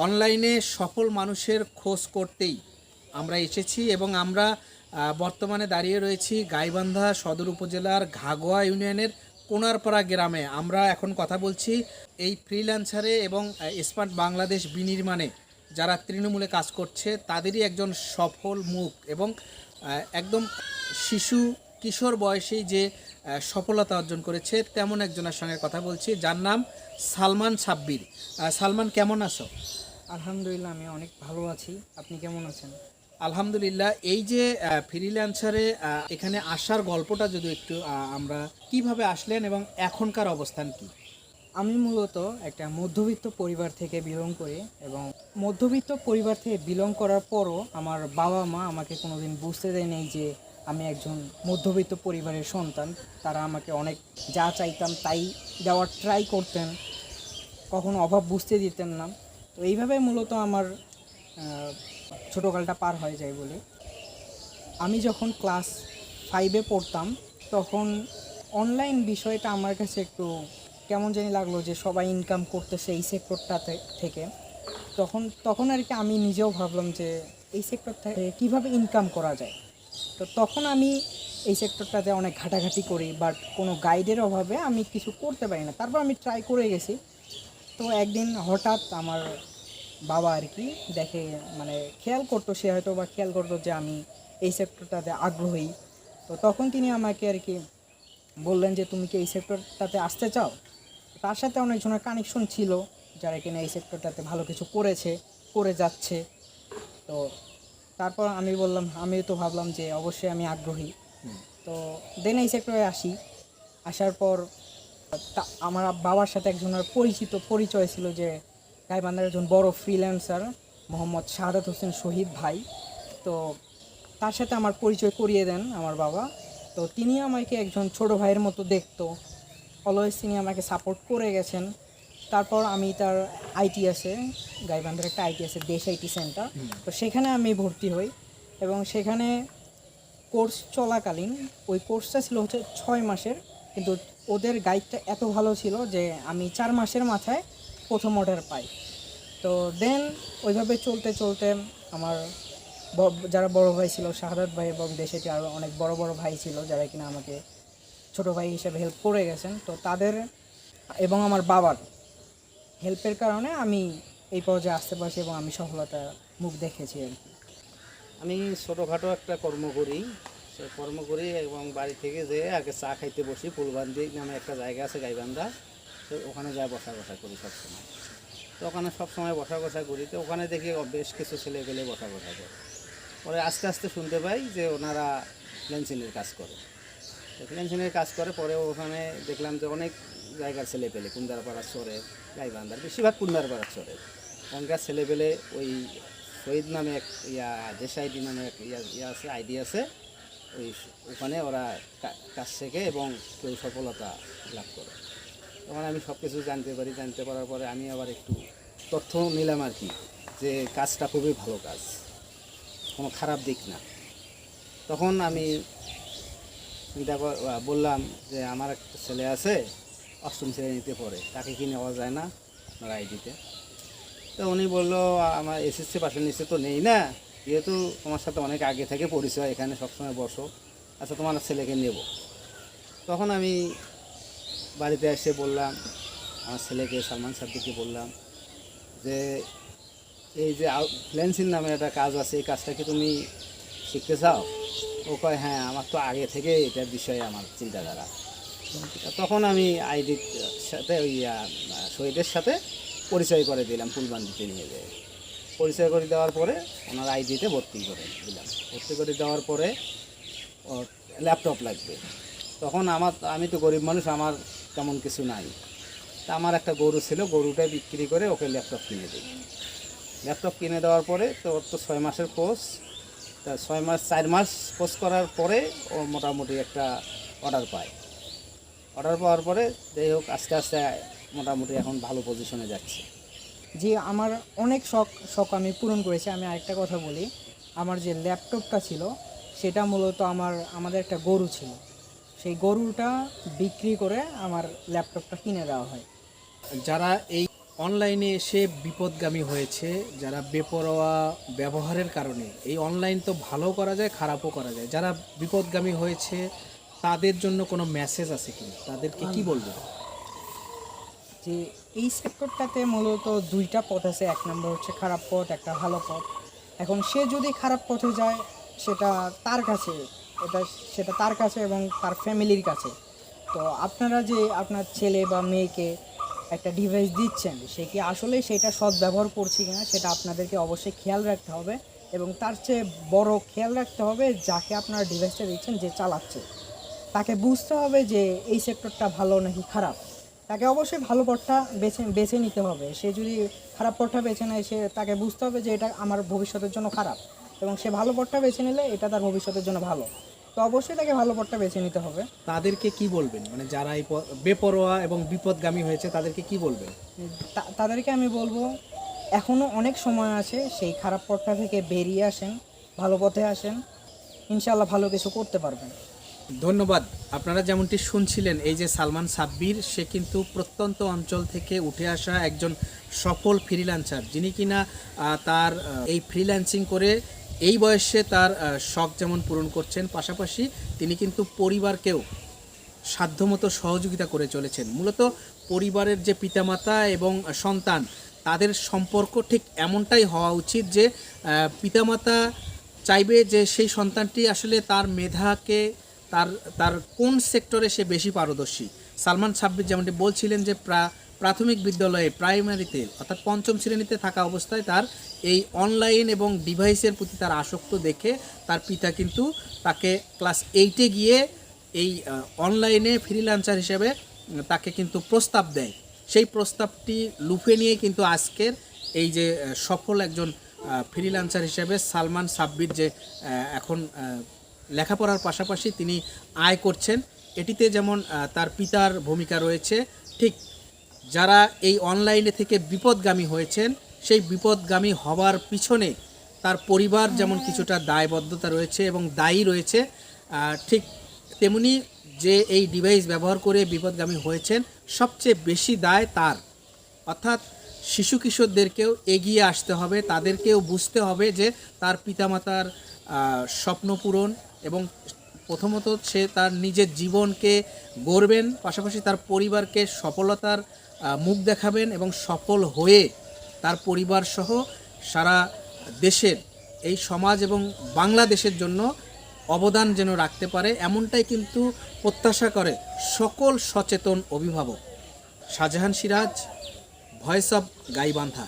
অনলাইনে সফল মানুষের খোঁজ করতেই আমরা এসেছি এবং আমরা বর্তমানে দাঁড়িয়ে রয়েছি গাইবান্ধা সদর উপজেলার ঘাগোয়া ইউনিয়নের কোনারপাড়া গ্রামে। আমরা এখন কথা বলছি এই ফ্রিল্যান্সারে এবং স্মার্ট বাংলাদেশ বিনির্মাণে। যারা তৃণমূলে কাজ করছে, তাদেরই একজন সফল মুখ এবং একদম শিশু, কিশোর বয়সেই যে সফলতা অর্জন করেছে তেমন একজনের সঙ্গে কথা বলছি যার নাম সালমান সাব্বির। সালমান কেমন আছো? আলহামদুলিল্লাহ আমি অনেক ভালো আছি। আপনি কেমন আছেন? আলহামদুলিল্লাহ এই যে ফ্রিল্যান্সারে এখানে আসার গল্পটা যদি একটু আমরা কীভাবে আসলেন এবং এখনকার অবস্থান কি? আমি মূলত একটা মধ্যবিত্ত পরিবার থেকে বিলং করি এবং মধ্যবিত্ত পরিবার থেকে বিলং করার পরও আমার বাবা মা আমাকে কোনোদিন বুঝতে দেয়নি যে আমি একজন মধ্যবিত্ত পরিবারের সন্তান, তারা আমাকে অনেক যা চাইতাম তাই দেওয়ার ট্রাই করতেন, কখনো অভাব বুঝতে দিতেন না। তো এইভাবে মূলত আমার ছোটোকালটা পার হয়ে যায় বলে। আমি যখন ক্লাস ফাইভে পড়তাম, তখন অনলাইন বিষয়টা আমার কাছে একটু কেমন জানি লাগল যে সবাই ইনকাম করতেছে এই সেক্টরটা থেকে। তখন তখন আর কি আমি নিজেও ভাবলাম যে এই সেক্টর থেকে কীভাবে ইনকাম করা যায়। তো তখন আমি এই সেক্টরটাতে অনেক ঘাটাঘাটি করি বাট কোনো গাইডের অভাবে আমি কিছু করতে পারি না। তারপর আমি ট্রাই করে গেছি। তো একদিন হঠাৎ আমার বাবা আর কি দেখে মানে খেয়াল করতো, সে হয়তো বা খেয়াল করতো যে আমি এই সেক্টরটাতে আগ্রহী। তো তখন তিনি আমাকে আর কি বললেন যে, তুমি কি এই সেক্টরটাতে আসতে চাও? তার সাথে অনেকজনের কানেকশন ছিল, যারা কিনা এই সেক্টরটাতে ভালো কিছু করেছে, করে যাচ্ছে। তো তারপর আমি বললাম আমি তো ভাবলাম যে অবশ্যই আমি আগ্রহী। তো দেন এই সেক্টরে আসি। আসার পর তা- আমার বাবার সাথে একজনের পরিচিত পরিচয় ছিল যে গাইবান্ধার একজন বড় ফ্রিল্যান্সার মোহাম্মদ শাহাদাত হোসেন শহীদ ভাই। তো তার সাথে আমার পরিচয় করিয়ে দেন আমার বাবা। তো তিনি আমাকে একজন ছোট ভাইয়ের মতো দেখতো। অলওয়েজ তিনি আমাকে সাপোর্ট করে গেছেন। তারপর আমি তার আইটি আছে গাইবান্ধার একটা আইটি আছে দেশ আইটি সেন্টার। তো সেখানে আমি ভর্তি হই এবং সেখানে কোর্স চলাকালীন ওই কোর্সটা ছিল হচ্ছে ছয় মাসের কিন্তু ওদের গাইডটা এত ভালো ছিল যে আমি চার মাসের মাথায় প্রথম অর্ডার পাই। তো দেন ওইভাবে চলতে চলতে আমার যারা বড় ভাই ছিল শাহাদাত ভাই এবং দেশেটি আরও অনেক বড় বড় ভাই ছিল যারা কিনা আমাকে ছোট ভাই হিসেবে হেল্প করে গেছেন তো তাদের এবং আমার বাবার হেল্পের কারণে আমি এই পর্যায়ে আসতে পারছি এবং আমি সফলতা মুখ দেখেছি আর কি। আমি ছোটোখাটো একটা কর্ম করি। সে কর্ম করি এবং বাড়ি থেকে যে আগে চা খাইতে বসি, ফুলবান্দি নামে একটা জায়গা আছে গাইবান্ধা। তো ওখানে যাই বসা বসা করি সবসময়। তো ওখানে সবসময় বসা বসা করি। তো ওখানে দেখি বেশ কিছু ছেলে পেলে বসা বসা করে। পরে আস্তে আস্তে শুনতে পাই যে ওনারা ফ্লেন্সিনের কাজ করে। ফ্লেন্সিনের কাজ করে, পরে ওখানে দেখলাম যে অনেক জায়গার ছেলে পেলে কুন্দারপাড়ার চরে। গাইবান্ধার। বেশিরভাগ কুন্দারপাড়ার চরে ওখানকার ছেলে পেলে ওই শহীদ নামে এক ইয়া দেশ আইডি নামে এক ইয়া ইয়া আছে, আইডি আছে। ওই ওখানে ওরা কাজ শেখে এবং কেউ সফলতা লাভ করে। তখন আমি সব কিছু জানতে পারি। জানতে পারার পরে আমি আবার একটু তথ্য নিলাম আর কি, যে কাজটা খুবই ভালো কাজ। কোনো খারাপ দিক না। তখন আমি চিন্তা বললাম যে আমার একটা ছেলে আছে অষ্টম শ্রেণীতে পড়ে। তাকে কি নেওয়া যায় না? আপনার আইডিতে তো। উনি বলল, আমার এসএসসি পাশের নিচে তো নেই না। যেহেতু তোমার সাথে অনেক আগে থেকে পরিচয়, এখানে সবসময় বসো। আচ্ছা তোমার ছেলেকে নেব। তখন আমি বাড়িতে এসে বললাম, আমার ছেলেকে, সালমান সাদ্দিককে বললাম যে, এই যে ফ্লেন্সিন নামে একটা কাজ আছে, এই কাজটা কি তুমি শিখতে চাও? ও কয় হ্যাঁ আমার তো আগে থেকে এটার বিষয়ে আমার চিন্তাধারা। তখন আমি আইডির সাথে ওই শহীদের সাথে পরিচয় করে দিলাম ফুলবান্দিতে নিয়ে যেয়ে পরিচয় করে দেওয়ার পরে ওনার আইডিতে ভর্তি করে দিলাম। ভর্তি করে দেওয়ার পরে ওর ল্যাপটপ লাগবে। তখন আমার, আমি তো গরিব মানুষ, আমার তেমন কিছু নাই। তা আমার একটা গরু ছিল গরুটা বিক্রি করে ওকে ল্যাপটপ কিনে দিই। ল্যাপটপ কিনে দেওয়ার পরে তো ওর তো ছয় মাসের কোর্স। তা ছয় মাস, চার মাস কোর্স করার পরে ও মোটামুটি একটা অর্ডার পায়। অর্ডার পাওয়ার পরে যাই হোক আস্তে আস্তে মোটামুটি এখন ভালো পজিশনে যাচ্ছে। যে আমার অনেক শখ শখ আমি পূরণ করেছি। আমি আরেকটা কথা বলি। আমার যে ল্যাপটপটা ছিল সেটা মূলত আমার আমাদের একটা গরু ছিল। সেই গরুটা বিক্রি করে আমার ল্যাপটপটা কিনে দেওয়া হয়। যারা এই অনলাইনে এসে বিপদগামী হয়েছে যারা বেপরোয়া ব্যবহারের কারণে এই অনলাইন তো ভালো করা যায় খারাপও করা যায়। যারা বিপদগামী হয়েছে তাদের জন্য কোনো মেসেজ আছে কি তাদেরকে কি বলব? যে এই সেক্টরটাতে মূলত দুইটা পথ আছে। এক নম্বর হচ্ছে খারাপ পথ, একটা ভালো পথ। এখন সে যদি খারাপ পথে যায়, সেটা তার কাছে, এটা সেটা তার কাছে এবং তার ফ্যামিলির কাছে। তো আপনারা যে আপনার ছেলে বা মেয়েকে একটা ডিভাইস দিচ্ছেন, সে কি আসলে সেটা সৎ ব্যবহার করছে কিনা, সেটা আপনাদেরকে অবশ্যই খেয়াল রাখতে হবে এবং তার চেয়ে বড় খেয়াল রাখতে হবে যাকে আপনারা ডিভাইসটা দিচ্ছেন, যে চালাচ্ছে। তাকে বুঝতে হবে যে এই সেক্টরটা ভালো নাকি খারাপ। তাকে অবশ্যই ভালো পথটা বেছে বেছে নিতে হবে। সে যদি খারাপ পথটা বেছে নেয় সে তাকে বুঝতে হবে যে এটা আমার ভবিষ্যতের জন্য খারাপ। এবং সে ভালো পথটা বেছে নিলে এটা তার ভবিষ্যতের জন্য ভালো। তো অবশ্যই তাকে ভালো পথটা বেছে নিতে হবে। তাদেরকে কি বলবেন? মানে যারা এই বেপরোয়া এবং বিপদগামী হয়েছে তাদেরকে কি বলবেন? তাদেরকে আমি বলব এখনও অনেক সময় আছে সেই খারাপ পথটা থেকে বেরিয়ে আসেন ভালো পথে আসেন। ইনশাল্লাহ ভালো কিছু করতে পারবেন। ধন্যবাদ। আপনারা যেমনটি শুনছিলেন, এই যে সালমান সাব্বির, সে কিন্তু প্রত্যন্ত অঞ্চল থেকে উঠে আসা একজন সফল ফ্রিল্যান্সার যিনি কিনা তার এই ফ্রিল্যান্সিং করে এই বয়সে তার শখ যেমন পূরণ করছেন, পাশাপাশি তিনি কিন্তু পরিবারকেও সাধ্যমতো সহযোগিতা করে চলেছেন। মূলত পরিবারের যে পিতামাতা এবং সন্তান, তাদের সম্পর্ক ঠিক এমনটাই হওয়া উচিত যে পিতামাতা চাইবে যে সেই সন্তানটি আসলে তার মেধাকে তার তার কোন সেক্টরে সে বেশি পারদর্শী? সালমান সাব্বির যেমনটি বলছিলেন যে প্রা, প্রাথমিক বিদ্যালয়ে প্রাইমারিতে অর্থাৎ পঞ্চম শ্রেণীতে থাকা অবস্থায় তার এই অনলাইন এবং ডিভাইসের প্রতি তার আসক্ত দেখে তার পিতা কিন্তু তাকে ক্লাস এইটে গিয়ে এই অনলাইনে ফ্রিল্যান্সার হিসেবে তাকে কিন্তু প্রস্তাব দেয়। সেই প্রস্তাবটি লুফে নিয়ে কিন্তু আজকের এই যে সফল একজন ফ্রিল্যান্সার হিসেবে সালমান সাব্বির যে এখন লেখাপড়ার পাশাপাশি তিনি আয় করছেন। এটিতে যেমন তার পিতার ভূমিকা রয়েছে, ঠিক যারা এই অনলাইনে থেকে বিপদগামী হয়েছেন, সেই বিপদগামী হওয়ার পিছনে তার পরিবার যেমন কিছুটা দায়বদ্ধতা রয়েছে এবং দায়ী রয়েছে ঠিক তেমনি যে এই ডিভাইস ব্যবহার করে বিপদগামী হয়েছেন, সবচেয়ে বেশি দায় তার। অর্থাৎ শিশু কিশোরদেরকেও এগিয়ে আসতে হবে, তাদেরকেও বুঝতে হবে যে তার পিতামাতার স্বপ্ন পূরণ এবং প্রথমত সে তার নিজের জীবনকে গড়বেন, পাশাপাশি তার পরিবারকে সফলতার মুখ দেখাবেন এবং সফল হয়ে তার পরিবার সহ সারা দেশের, এই সমাজ এবং বাংলাদেশের জন্য অবদান যেন রাখতে পারে, এমনটাই কিন্তু প্রত্যাশা করে সকল সচেতন অভিভাবক। Shahjahan Siraj, voice of Gaibandha.